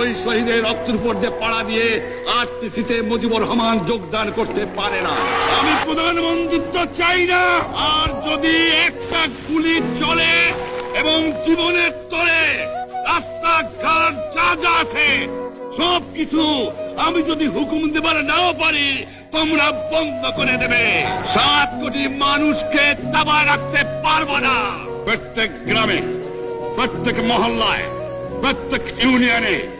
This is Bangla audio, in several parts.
ওই শহীদের রক্তের উপর দিয়ে পাড়া দিয়ে আরটিসিতে মুজিবুর রহমান যোগদান করতে পারে না। আমি প্রধানমন্ত্রিত্ব চাই না। আর যদি একটা গুলি চলে এবং জীবনের তরে রাস্তাঘাট যা যা আছে, সব কিছু আমি যদি হুকুম দেবার নাও পারি, তোমরা বন্ধ করে দেবে। সাত কোটি মানুষকে দাবায় রাখতে পারব না। প্রত্যেক গ্রামে, প্রত্যেক মহল্লায়, প্রত্যেক ইউনিয়নে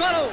করো